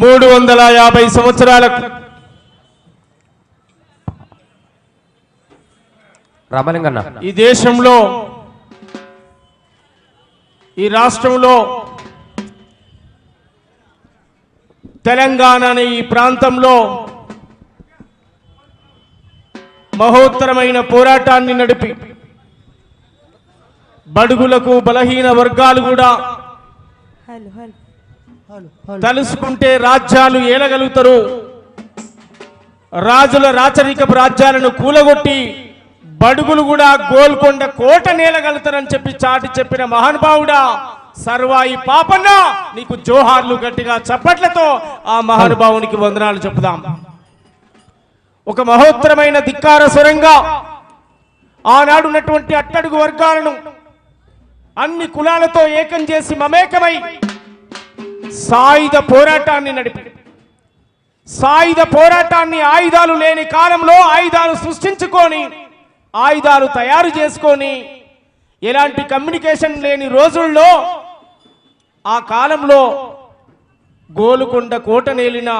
మూడు వందల యాభై సంవత్సరాలకు రామలింగన్న. ఈ దేశంలో ఈ రాష్ట్రంలో తెలంగాణ అనే ఈ ప్రాంతంలో మహోత్తరమైన పోరాటాన్ని నడిపి బడుగులకు బలహీన వర్గాలు కూడా హలో హలో. తలుసుకుంటే రాజ్యాలు ఏలగలుగుతారు. రాజుల రాచరికపు రాజ్యాలను కూలగొట్టి బడుగులు కూడా గోల్కొండ కోట నేలగలుగుతారని చెప్పి చాటి చెప్పిన మహానుభావుడా సర్వాయి పాపన్న నీకు జోహార్లు గట్టిగా చప్పట్లతో ఆ మహానుభావునికి వందనాలు చెప్పుదాం. ఒక మహోత్తరమైన ధిక్కార స్వరంగా ఆనాడున్నటువంటి అట్టడుగు వర్గాలను అన్ని కులాలతో ఏకం చేసి మమేకమై సాయుధ పోరాటాన్ని నడిపాడు సాయుధ పోరాటాన్ని ఆయుధాలు లేని కాలంలో ఆయుధాలు సృష్టించుకొని ఆయుధాలు తయారు చేసుకొని ఎలాంటి కమ్యూనికేషన్ లేని రోజుల్లో ఆ కాలంలో గోలుకొండ కోటనేలిన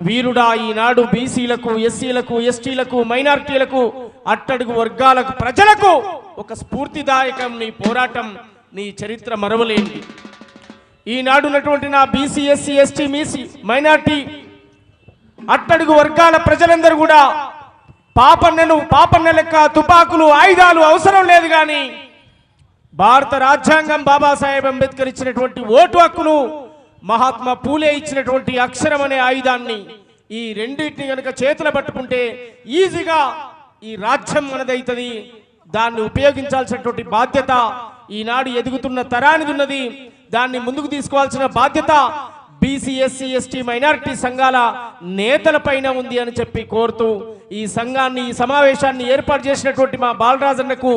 వీరుడా ఈనాడు బీసీలకు ఎస్సీలకు ఎస్టీలకు మైనారిటీలకు అట్టడుగు వర్గాలకు ప్రజలకు ఒక స్ఫూర్తిదాయకం నీ పోరాటం నీ చరిత్ర మరవలేని ఈనాడు ఉన్నటువంటి నా బీసీ ఎస్సీ ఎస్టీ మీసీ మైనార్టీ అట్టడుగు వర్గాల ప్రజలందరూ కూడా పాపన్నెలు పాపన్న లెక్క తుపాకులు ఆయుధాలు అవసరం లేదు కానీ భారత రాజ్యాంగం బాబాసాహెబ్ అంబేద్కర్ ఇచ్చినటువంటి ఓటు హక్కును మహాత్మా పూలే ఇచ్చినటువంటి అక్షరం అనే ఆయుధాన్ని ఈ రెండింటిని కనుక చేతులు పట్టుకుంటే ఈజీగా ఈ రాజ్యం మనదైతుంది. దాన్ని ఉపయోగించాల్సినటువంటి బాధ్యత ఈనాడు ఎదుగుతున్న తరానిది ఉన్నది. దాన్ని ముందుకు తీసుకోవాల్సిన బాధ్యత బీసీ ఎస్సీ ఎస్టీ మైనారిటీ సంఘాల నేతల పైన ఉంది అని చెప్పి కోరుతూ ఈ సంఘాన్ని ఈ సమావేశాన్ని ఏర్పాటు చేసినటువంటి మా బాలరాజన్నకు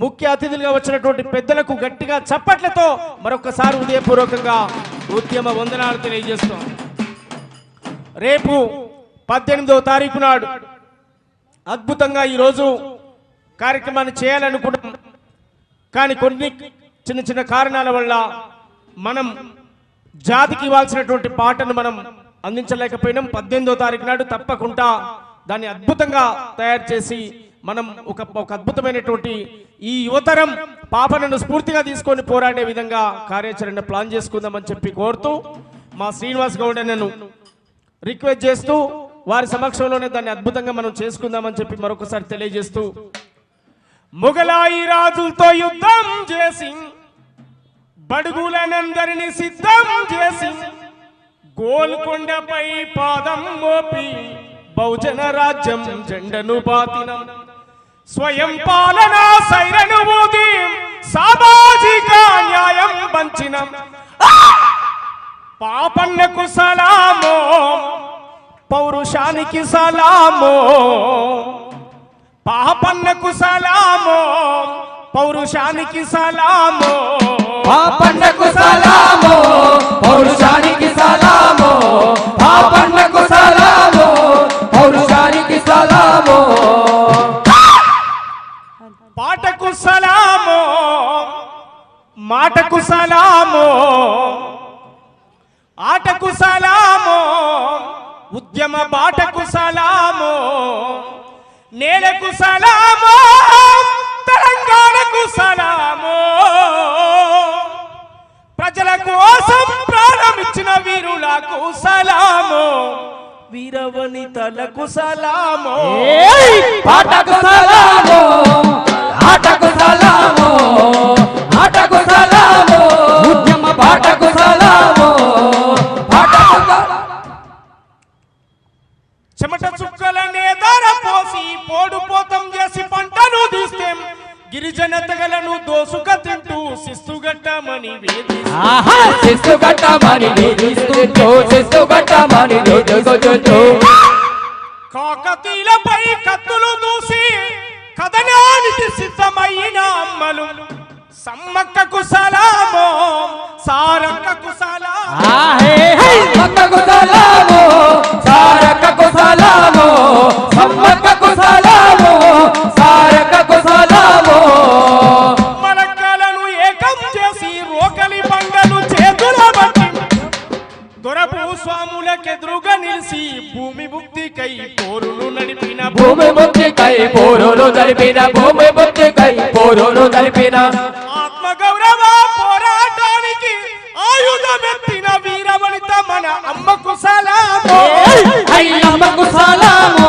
ముఖ్య అతిథులుగా వచ్చినటువంటి పెద్దలకు గట్టిగా చప్పట్లతో మరొకసారి ఉదయపూర్వకంగా ఉద్యమ వందనాలు తెలియజేస్తాం రేపు పద్దెనిమిదవ తారీఖు నాడు అద్భుతంగా ఈరోజు కార్యక్రమాన్ని చేయాలనుకున్నాం కానీ కొన్ని చిన్న చిన్న కారణాల వల్ల మనం జాతికి ఇవ్వాల్సినటువంటి పాటను మనం అందించలేకపోయినాం. పద్దెనిమిదో తారీఖు నాడు తప్పకుండా దాన్ని అద్భుతంగా తయారు చేసి మనం ఒక ఒక అద్భుతమైనటువంటి ఈ యువతరం పాపనను స్ఫూర్తిగా తీసుకొని పోరాడే విధంగా కార్యాచరణ ప్లాన్ చేసుకుందామని చెప్పి కోరుతూ మా శ్రీనివాస్ గౌడ్ నన్ను రిక్వెస్ట్ చేస్తూ వారి సమక్షంలోనే దాన్ని అద్భుతంగా మనం చేసుకుందామని చెప్పి మరొకసారి తెలియజేస్తూ మొఘలాయి రాజులతో యుద్ధం చేసి బడుగులనందరిని సిద్ధం చేసి గోల్కొండపై పాదం మోపి బహుజన రాజ్యం జెండను పాతిన స్వయం పాలన సైరను మోది సామాజిక న్యాయం పంచినం. పాపన్నకు సలామో పౌరుషానికి సలామో పాపన్నకు సలామో పౌరుషానికి సలామో. పాపన్నకు సలామో పౌరుషానికి సలామో పాపన్నకు సలామో పౌరుషానికి సలామో. పాటకు సలామో మాటకు సలామో ఆటకు సలామో ఉద్యమ బాటకు సలామో నేలకు సలామో తెలంగాణకు సలామో. కోసం ప్రారంభించిన వీరులకు సలామో. వీరవనితలకు సలామో. పాటకు సలామో. ఆటకు సలామో. ఆటకు సలామో. ఉద్యమ పాటకు సలామో. చెమట చుక్కలనే ధర పోసి పోడు పోతం కట్టమని నిధిస్తూ శిస్తు కట్టమని నిధిస్తూ కాకతీలపై కత్తులు దూసి కథనానికి సిద్ధమైన అమ్మలు. సమ్మక్కకు సలామో సారక్కకు సలామో. సమ్మక్కకు సలామో సారక్కకు భూమి ముక్తికై పోరులు జరిపిన భూమి ముక్తికై పోరులు జరిపిన. ఆత్మ గౌరవ పోరాటానికి ఆయుధమెత్తిన వీరవనిత మన అమ్మకు సలాము అయ్యమ్మకు సలాము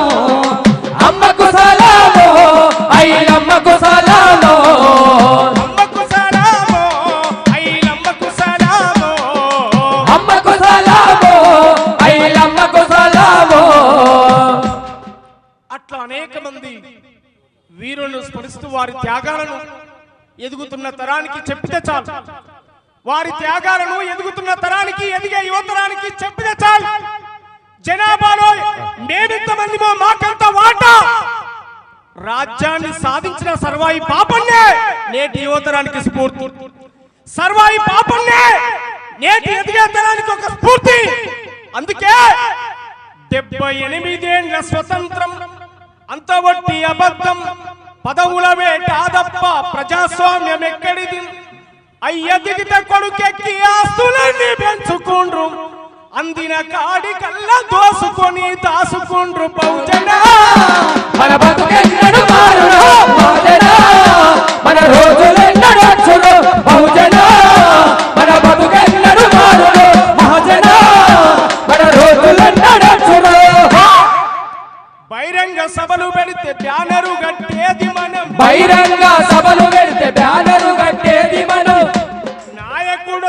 వీరులను స్మరిస్తూ వారి త్యాగాలను ఎదుగుతున్న తరానికి చెప్పితే చాలు. వారి త్యాగాలను ఎదుగుతున్న తరానికి ఎదిగే యువతరానికి చెప్పితే చాలు. జనాభాలో మేమెంతమంది మాకంత వాటా? రాజ్యాన్ని సాధించిన సర్వాయి పాపన్నే నేటి యువతరానికి స్ఫూర్తి. సర్వాయి పాపన్నే నేటి ఎదిగే తరానికి ఒక స్ఫూర్తి. అందుకే డెబ్బై ఎనిమిదేండ్ల స్వతంత్రం అంత వట్టి అబద్ధం. పదవుల వేటాదప్ప ప్రజాస్వామ్యం ఎక్కడిది అయ్య దిగిత కొడుకెక్కి ఆస్తులన్నీ పెంచుకుండ్రు. అందిన కాడి కల్లా దోసుకొని దాసుకుండ్రు బహుజన. మన బతుకెన్నడు మారును మన రోజులెన్నడు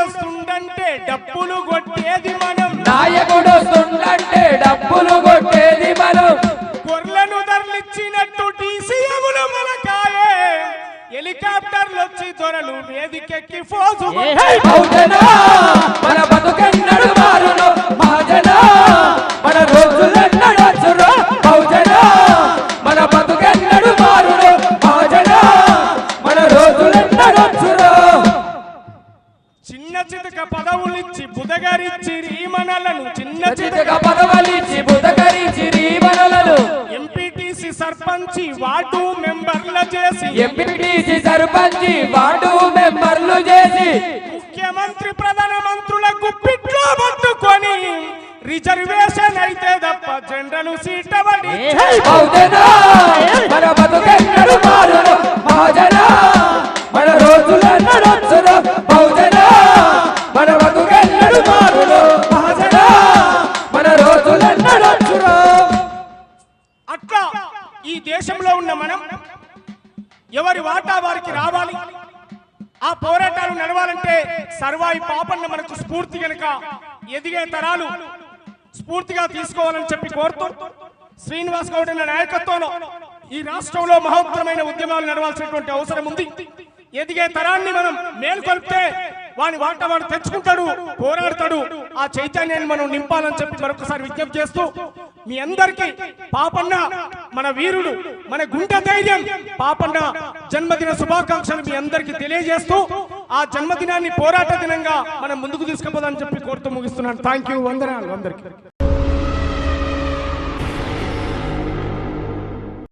వస్తుండంటే డప్పులు కొట్టేది మనం. నాయకుడు వస్తుందంటే డబ్బులు కొట్టేది మనం. గొర్రెలను తరలిచ్చినట్టు టీసీఎములు మనకాయే హెలికాప్టర్లు వచ్చి దొరలు వేదికెక్కి ఫోజు చిన్న పదవలిచ్చి ఎంపీటీసీ సర్పంచి వార్డు మెంబర్ల చేసి ఎంపీటీసీ సర్పంచి వార్డు మెంబర్లు చేసి ముఖ్యమంత్రి ప్రధాన మంత్రుల గుప్పిట్లో పట్టుకొని రిజర్వేషన్ అయితే తప్ప జనరల్ సీట్ మన బతుకెన్నడు మారును మహాజన మన రోజులెన్నడు దేశంలో ఉన్న మనం ఎవరి వాటా వారికి రావాలి? ఆ పోరాటాలు నడవాలంటే సర్వాయి పాపన్న మనకు స్ఫూర్తి కనుక ఎదిగే తరాలు స్ఫూర్తిగా తీసుకోవాలని చెప్పి కోరుతూ శ్రీనివాస్ గౌడ్ నాయకత్వంలో ఈ రాష్ట్రంలో మహోత్తరమైన ఉద్యమాలు నడవాల్సినటువంటి అవసరం ఉంది. ఎదిగే తరాన్ని మనం మేల్కొల్పితే వాని వాట వాడు తెచ్చుకుంటాడు పోరాడతాడు. ఆ చైతన్యాన్ని మనం నింపాలని చెప్పి మరొకసారి విజ్ఞప్తి చేస్తూ మీ అందరికీ పాపన్న మన వీరుడు మన గుండె ధైర్యం పాపన్న జన్మదిన శుభాకాంక్షలు మీ అందరికీ తెలియజేస్తూ ఆ జన్మదినాన్ని పోరాట దినంగా మనం ముందుకు తీసుకుపోదని చెప్పి కోరుతూ ముగిస్తున్నాను. థ్యాంక్ యూ వందనాలు అందరికీ.